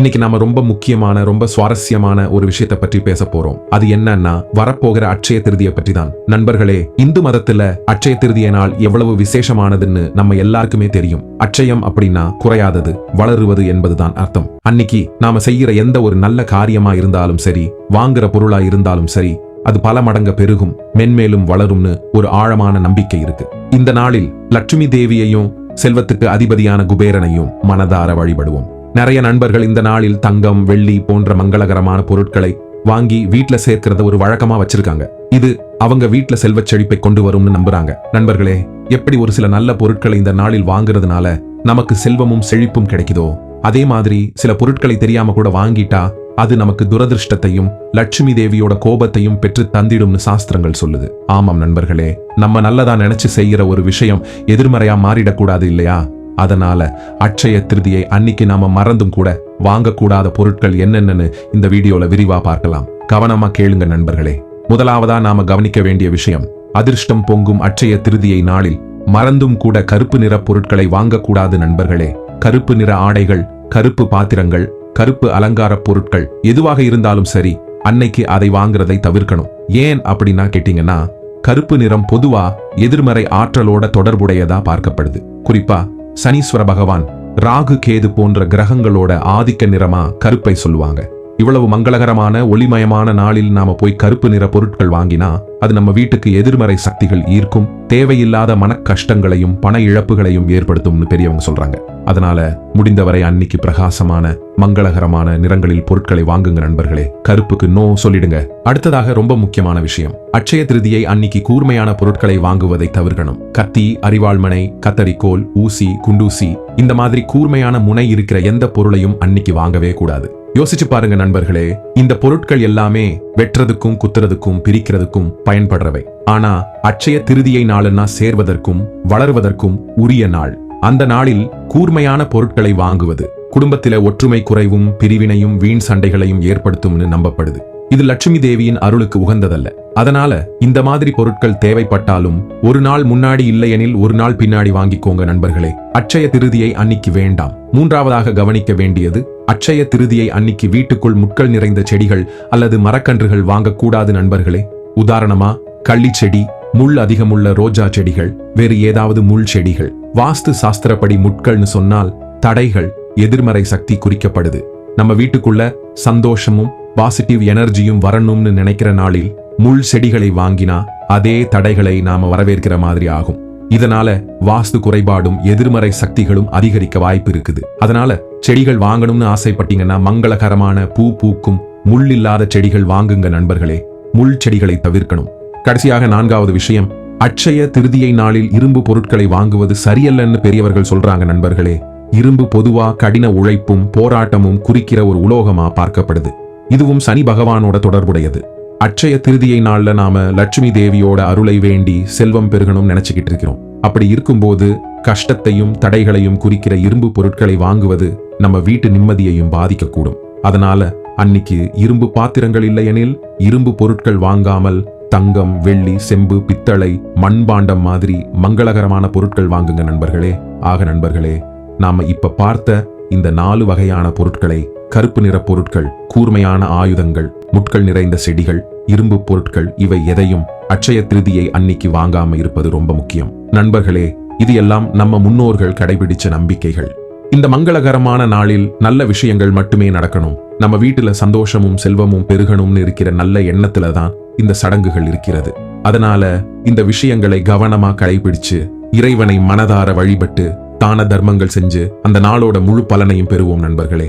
இன்னைக்கு நாம ரொம்ப முக்கியமான ரொம்ப சுவாரஸ்யமான ஒரு விஷயத்தை பற்றி பேச போறோம். அது என்னன்னா வரப்போகிற அட்சய திருதியை பற்றி தான் நண்பர்களே இந்து மதத்துல அட்சய திருதிய நாள் எவ்வளவு விசேஷமானதுன்னு நம்ம எல்லாருக்குமே தெரியும். அட்சயம் அப்படின்னா குறையாதது வளருவது என்பதுதான் அர்த்தம். அன்னைக்கு நாம செய்யற எந்த ஒரு நல்ல காரியமா இருந்தாலும் சரி வாங்குற பொருளா இருந்தாலும் சரி அது பல மடங்கு பெருகும் மென்மேலும் வளரும்னு ஒரு ஆழமான நம்பிக்கை இருக்கு. இந்த நாளில் லட்சுமி தேவியையும் செல்வத்துக்கு அதிபதியான குபேரனையும் மனதார வழிபடுவோம். நிறைய நண்பர்கள் இந்த நாளில் தங்கம் வெள்ளி போன்ற மங்களகரமான பொருட்களை வாங்கி வீட்ல சேர்க்கிறத ஒரு வழக்கமா வச்சிருக்காங்க. இது அவங்க வீட்ல செல்வச் செழிப்பை கொண்டு வரும்னு நம்புறாங்க. நண்பர்களே எப்படி ஒரு சில நல்ல பொருட்களை இந்த நாளில் வாங்குறதுனால நமக்கு செல்வமும் செழிப்பும் கிடைக்குதோ? அதே மாதிரி சில பொருட்களை தெரியாம கூட வாங்கிட்டா அது நமக்கு துரதிருஷ்டத்தையும் லட்சுமி தேவியோட கோபத்தையும் பெற்று தந்திடும்னு சாஸ்திரங்கள் சொல்லுது. ஆமாம் நண்பர்களே நம்ம நல்லதா நினைச்சு செய்யற ஒரு விஷயம் எதிர்மறையா மாறிடக்கூடாது இல்லையா? அதனால அட்சய திருதியை அன்னைக்கு நாம மறந்தும் கூட வாங்கக்கூடாத பொருட்கள் என்னென்னு இந்த வீடியோல விரிவா பார்க்கலாம். கவனமா கேளுங்க நண்பர்களே. முதலாவதா நாம கவனிக்க வேண்டிய விஷயம் அதிர்ஷ்டம் பொங்கும் அட்சய திருதியை நாளில் மறந்தும் கூட கருப்பு நிற பொருட்களை வாங்கக்கூடாது நண்பர்களே. கருப்பு நிற ஆடைகள் கருப்பு பாத்திரங்கள் கருப்பு அலங்கார பொருட்கள் எதுவாக இருந்தாலும் சரி அன்னைக்கு அதை வாங்குறதை தவிர்க்கணும். ஏன் அப்படின்னா கேட்டீங்கன்னா கருப்பு நிறம் பொதுவா எதிர்மறை ஆற்றலோட தொடர்புடையதா பார்க்கப்படுது. குறிப்பா சனீஸ்வர பகவான் ராகு கேது போன்ற கிரகங்களோட ஆதிக்க நிறமா கருப்பை சொல்லுவாங்க. இவ்வளவு மங்களகரமான ஒளிமயமான நாளில் நாம போய் கருப்பு நிற பொருட்கள் வாங்கினா அது நம்ம வீட்டுக்கு எதிர்மறை சக்திகள் ஈர்க்கும் தேவையில்லாத மன கஷ்டங்களையும் பண இழப்புகளையும் ஏற்படுத்தும்னு பெரியவங்க சொல்றாங்க. அதனால முடிந்தவரை அன்னைக்கு பிரகாசமான மங்களகரமான நிறங்களில் பொருட்களை வாங்குங்க நண்பர்களே. கருப்புக்கு நோ சொல்லிடுங்க. அடுத்ததாக ரொம்ப முக்கியமான விஷயம். அட்சய திருதியை அன்னைக்கு கூர்மையான பொருட்களை வாங்குவதை தவிர்க்கணும். கத்தி அரிவாள்மனை கத்தரிக்கோல் ஊசி குண்டூசி இந்த மாதிரி கூர்மையான முனை இருக்கிற எந்த பொருளையும் அன்னைக்கு வாங்கவே கூடாது. யோசிச்சு பாருங்க நண்பர்களே இந்த பொருட்கள் எல்லாமே வெட்டுறதுக்கும் குத்துறதுக்கும் பிரிக்கிறதுக்கும் பயன்படுறவை. ஆனா அட்சய திருதியை நாளுன்னா சேர்வதற்கும் வளர்வதற்கும் உரிய நாள். அந்த நாளில் கூர்மையான பொருட்களை வாங்குவது குடும்பத்தில ஒற்றுமை குறைவும் பிரிவினையும் வீண் சண்டைகளையும் ஏற்படுத்தும்னு நம்பப்படுது. இது லட்சுமி தேவியின் அருளுக்கு உகந்ததல்ல. அதனால இந்த மாதிரி பொருட்கள் தேவைப்பட்டாலும் ஒரு நாள் முன்னாடி இல்லையெனில் ஒரு நாள் பின்னாடி வாங்கிக்கோங்க நண்பர்களே. அட்சய திருதியை அன்னிக்கு வேண்டாம். மூன்றாவதாக கவனிக்க வேண்டியது அட்சய திருதியை அன்னிக்கு வீட்டுக்குள் முட்கள் நிறைந்த செடிகள் அல்லது மரக்கன்றுகள் வாங்கக்கூடாது நண்பர்களே. உதாரணமா கள்ளி செடி முள் அதிகமுள்ள ரோஜா செடிகள் வேறு ஏதாவது முள் செடிகள். வாஸ்து சாஸ்திரப்படி முட்கள்னு சொன்னால் தடைகள் எதிர்மறை சக்தி குறிக்கப்படுது. நம்ம வீட்டுக்குள்ள சந்தோஷமும் பாசிட்டிவ் எனர்ஜியும் வரணும்னு நினைக்கிற நாளில் முள் செடிகளை வாங்கினா அதே தடைகளை நாம வரவேற்கிற மாதிரி ஆகும். இதனால வாஸ்து குறைபாடும் எதிர்மறை சக்திகளும் அதிகரிக்க வாய்ப்பு இருக்குது. அதனால செடிகள் வாங்கணும்னு ஆசைப்பட்டீங்கன்னா மங்களகரமான பூ பூக்கும் முள் இல்லாத செடிகள் வாங்குங்க நண்பர்களே. முள் செடிகளை தவிர்க்கணும். கடைசியாக நான்காவது விஷயம் அட்சய திருதியை நாளில் இரும்பு பொருட்களை வாங்குவது சரியல்லன்னு பெரியவர்கள் சொல்றாங்க நண்பர்களே. இரும்பு பொதுவா கடின உழைப்பும் போராட்டமும் குறிக்கிற ஒரு உலோகமா பார்க்கப்படுது. இதுவும் சனி பகவானோட தொடர்புடையது. அட்சய திருதியை நாள்ல நாம லட்சுமி தேவியோட அருளை வேண்டி செல்வம் பெருகணும் நினைச்சுக்கிட்டு இருக்கிறோம். அப்படி இருக்கும்போது கஷ்டத்தையும் தடைகளையும் குறிக்கிற இரும்பு பொருட்களை வாங்குவது நம்ம வீட்டு நிம்மதியையும் பாதிக்கக்கூடும். அதனால அன்னிக்கு இரும்பு பாத்திரங்கள் இல்லையெனில் இரும்பு பொருட்கள் வாங்காமல் தங்கம் வெள்ளி செம்பு பித்தளை மண்பாண்டம் மாதிரி மங்களகரமான பொருட்கள் வாங்குங்க நண்பர்களே. ஆக நண்பர்களே நாம இப்ப பார்த்த இந்த நாலு வகையான பொருட்களை கருப்பு நிற பொருட்கள் கூர்மையான ஆயுதங்கள் முட்கள் நிறைந்த செடிகள் இரும்பு பொருட்கள் இவை எதையும் அட்சய திருதியை அன்னிக்கு வாங்காம இருப்பது ரொம்ப முக்கியம். நண்பர்களே இது எல்லாம் நம்ம முன்னோர்கள் கடைபிடிச்ச நம்பிக்கைகள். இந்த மங்களகரமான நாளில் நல்ல விஷயங்கள் மட்டுமே நடக்கணும். நம்ம வீட்டுல சந்தோஷமும் செல்வமும் பெருகணும்னு இருக்கிற நல்ல எண்ணத்துல தான் இந்த சடங்குகள் இருக்கிறது. அதனால இந்த விஷயங்களை கவனமா கடைபிடிச்சு இறைவனை மனதார வழிபட்டு தான தர்மங்கள் செஞ்சு அந்த நாளோட முழு பலனையும் பெறுவோம் நண்பர்களே.